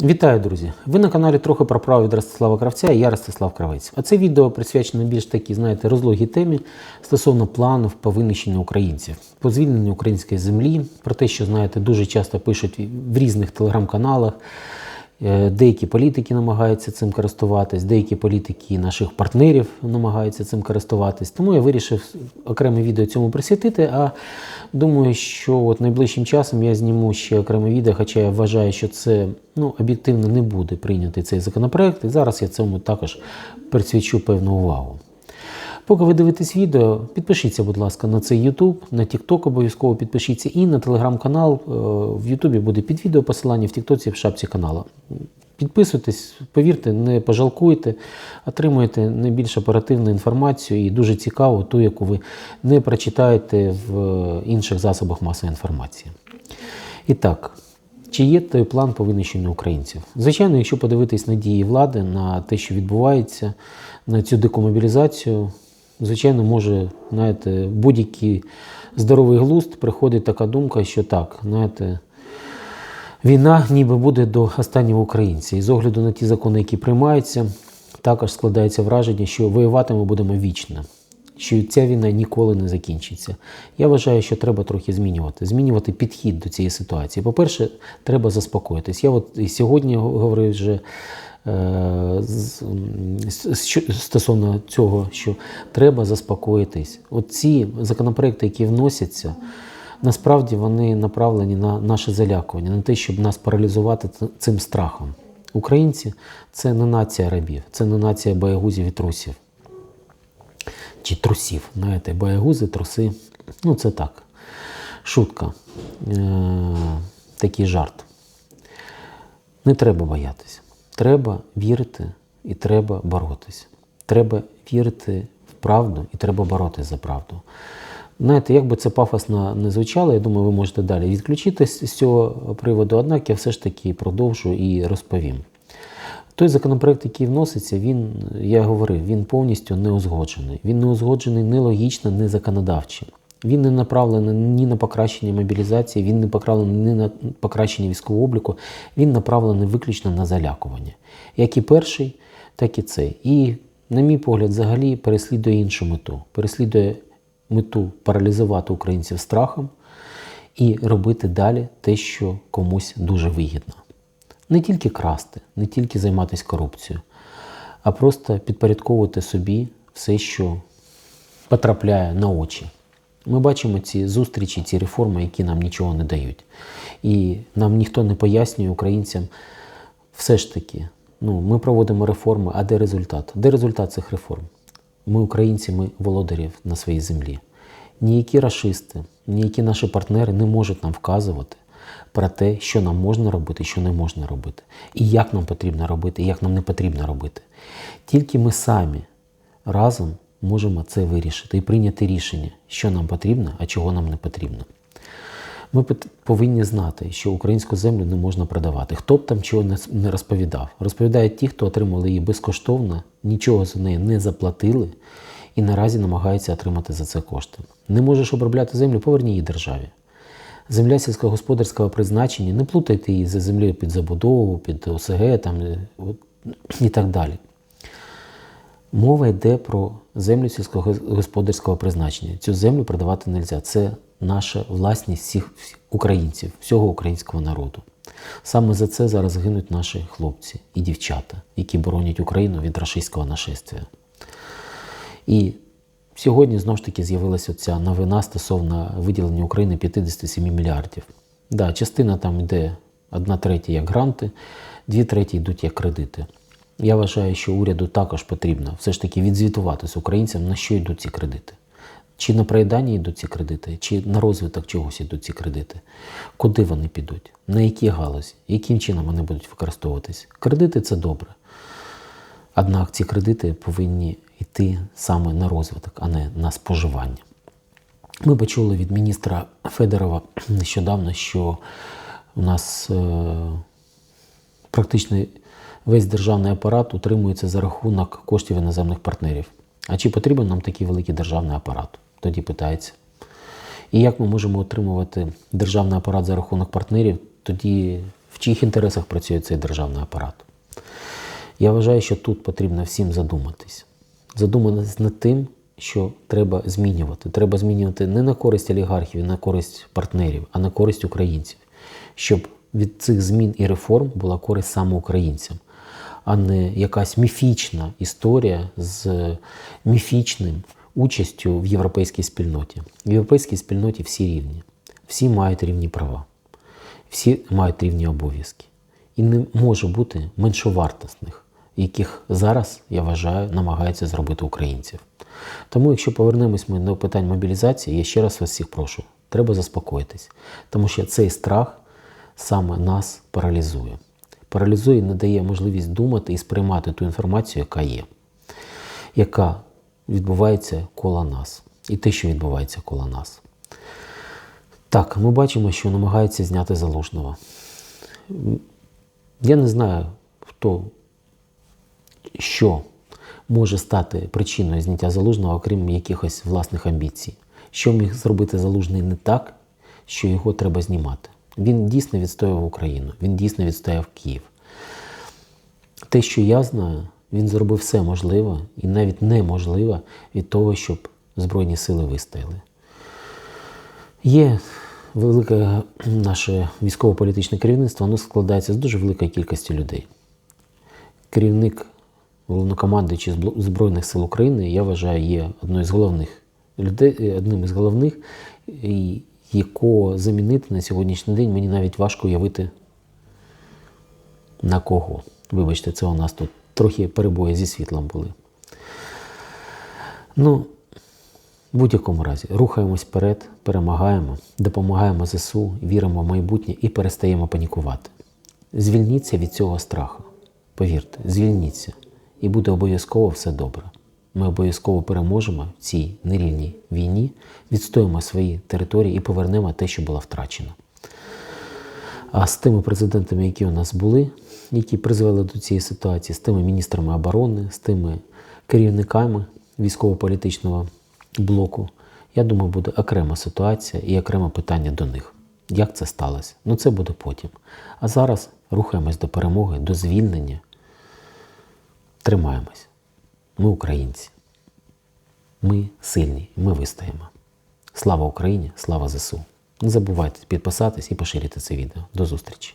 Вітаю, друзі! Ви на каналі трохи про право від Ростислава Кравця я Ростислав Кравець. А це відео присвячено більш такій, знаєте, розлогій темі стосовно планів по винищенню українців, по звільненню української землі, про те, що знаєте, дуже часто пишуть в різних телеграм-каналах. Е, Деякі політики намагаються цим користуватись, деякі політики наших партнерів намагаються цим користуватись. Тому я вирішив окреме відео цьому присвятити. А думаю, що от найближчим часом я зніму ще окреме відео, хоча я вважаю, що це ну, об'єктивно не буде прийнятий цей законопроект. І зараз я цьому також присвячу певну увагу. Поки ви дивитесь відео, підпишіться, будь ласка, на цей YouTube, на TikTok обов'язково підпишіться і на телеграм-канал. Е, В Ютубі буде під відео посилання, в Тіктоці в шапці каналу. Підписуйтесь, повірте, не пожалкуйте, отримуєте найбільш оперативну інформацію і дуже цікаву, ту, яку ви не прочитаєте в інших засобах масової інформації. І так, чи є той план по винищенню українців? Звичайно, якщо подивитись на дії влади, на те, що відбувається, на цю декомобілізацію, звичайно, може, знаєте, будь-який здоровий глузд приходить така думка, що так, знаєте, війна ніби буде до останнього українця. І з огляду на ті закони, які приймаються, також складається враження, що воювати ми будемо вічно. Що ця війна ніколи не закінчиться. Я вважаю, що треба трохи змінювати, змінювати підхід до цієї ситуації. По-перше, треба заспокоїтись. Я от і сьогодні говорив вже стосовно цього, що треба заспокоїтись. От ці законопроекти, які вносяться, насправді вони направлені на наше залякування, на те, щоб нас паралізувати цим страхом. Українці це не нація рабів, це не нація боягузів і трусів чи трусів. Знаєте, боягузи, труси. Ну, це так. Шутка. Е- такий жарт. Не треба боятися. Треба вірити і треба боротися. Треба вірити в правду і треба боротися за правду. Знаєте, як би це пафосно не звучало, я думаю, ви можете далі відключитись з цього приводу, однак я все ж таки продовжу і розповім. Той законопроект, який вноситься, він, я говорив, він повністю не узгоджений. Він не узгоджений ні логічно, ні законодавчо. Він не направлений ні на покращення мобілізації, він не направлений ні на покращення військового обліку, він направлений виключно на залякування. Як і перший, так і цей. І, на мій погляд, взагалі переслідує іншу мету. Переслідує мету паралізувати українців страхом і робити далі те, що комусь дуже вигідно. Не тільки красти, не тільки займатися корупцією, а просто підпорядковувати собі все, що потрапляє на очі. Ми бачимо ці зустрічі, ці реформи, які нам нічого не дають. І нам ніхто не пояснює українцям, все ж таки, ну, ми проводимо реформи, а де результат? Де результат цих реформ? Ми, українці, ми володарів на своїй землі. Ніякі расисти, ніякі наші партнери не можуть нам вказувати про те, що нам можна робити, що не можна робити, і як нам потрібно робити, і як нам не потрібно робити. Тільки ми самі разом можемо це вирішити і прийняти рішення, що нам потрібно, а чого нам не потрібно. Ми повинні знати, що українську землю не можна продавати. Хто б там чого не розповідав. Розповідають ті, хто отримали її безкоштовно, нічого за неї не заплатили і наразі намагаються отримати за це кошти. Не можеш обробляти землю, поверні її державі. Земля сільськогосподарського призначення, не плутайте її за землею під забудову, під ОСГ там, е, і так далі. Мова йде про землю сільськогосподарського призначення. Цю землю продавати не можна. Це наша власність всіх українців, всього українського народу. Саме за це зараз гинуть наші хлопці і дівчата, які боронять Україну від рашистського нашествия. І сьогодні знову ж таки з'явилася ця новина стосовно виділення України 57 мільярдів. Да, частина там йде одна третя як гранти, дві треті йдуть як кредити. Я вважаю, що уряду також потрібно все ж таки відзвітуватися українцям, на що йдуть ці кредити. Чи на проїдання йдуть ці кредити, чи на розвиток чогось йдуть ці кредити, куди вони підуть, на які галузі, яким чином вони будуть використовуватись. Кредити це добре. Однак ці кредити повинні йти саме на розвиток, а не на споживання. Ми почули від міністра Федорова нещодавно, що у нас е, практично весь державний апарат утримується за рахунок коштів іноземних партнерів. А чи потрібен нам такий великий державний апарат? Тоді питається. І як ми можемо отримувати державний апарат за рахунок партнерів, тоді в чиїх інтересах працює цей державний апарат. Я вважаю, що тут потрібно всім задуматись. Задуматись над тим, що треба змінювати. Треба змінювати не на користь олігархів, і на користь партнерів, а на користь українців, щоб від цих змін і реформ була користь саме українцям, а не якась міфічна історія з міфічним участю в європейській спільноті. В європейській спільноті всі рівні, всі мають рівні права, всі мають рівні обов'язки. І не може бути меншовартісних, яких зараз, я вважаю, намагаються зробити українців. Тому, якщо повернемось ми до питань мобілізації, я ще раз вас всіх прошу, треба заспокоїтись, тому що цей страх саме нас паралізує. Паралізує не дає можливість думати і сприймати ту інформацію, яка є, яка відбувається коло нас, і те, що відбувається коло нас. Так, ми бачимо, що намагаються зняти залужного. Я не знаю, хто, що може стати причиною зняття залужного, окрім якихось власних амбіцій. Що міг зробити залужний не так, що його треба знімати. Він дійсно відстоював Україну, він дійсно відстояв Київ. Те, що я знаю, він зробив все можливе і навіть неможливе від того, щоб Збройні сили вистояли. Є велике наше військово-політичне керівництво, воно складається з дуже великої кількості людей. Керівник головнокомандуючий Збройних сил України, я вважаю, є одною з головних людей, одним із головних, якого замінити на сьогоднішній день мені навіть важко уявити на кого. Вибачте, це у нас тут трохи перебої зі світлом були. Ну, в будь-якому разі, рухаємось вперед, перемагаємо, допомагаємо ЗСУ, віримо в майбутнє і перестаємо панікувати. Звільніться від цього страху. Повірте, звільніться, і буде обов'язково все добре. Ми обов'язково переможемо в цій нерівній війні, відстоїмо свої території і повернемо те, що було втрачено. А з тими президентами, які у нас були, які призвели до цієї ситуації, з тими міністрами оборони, з тими керівниками військово-політичного блоку, я думаю, буде окрема ситуація і окреме питання до них. Як це сталося? Ну це буде потім. А зараз рухаємось до перемоги, до звільнення. Тримаємось. Ми українці. Ми сильні, ми вистоїмо. Слава Україні, слава ЗСУ. Не забувайте підписатись і поширити це відео. До зустрічі!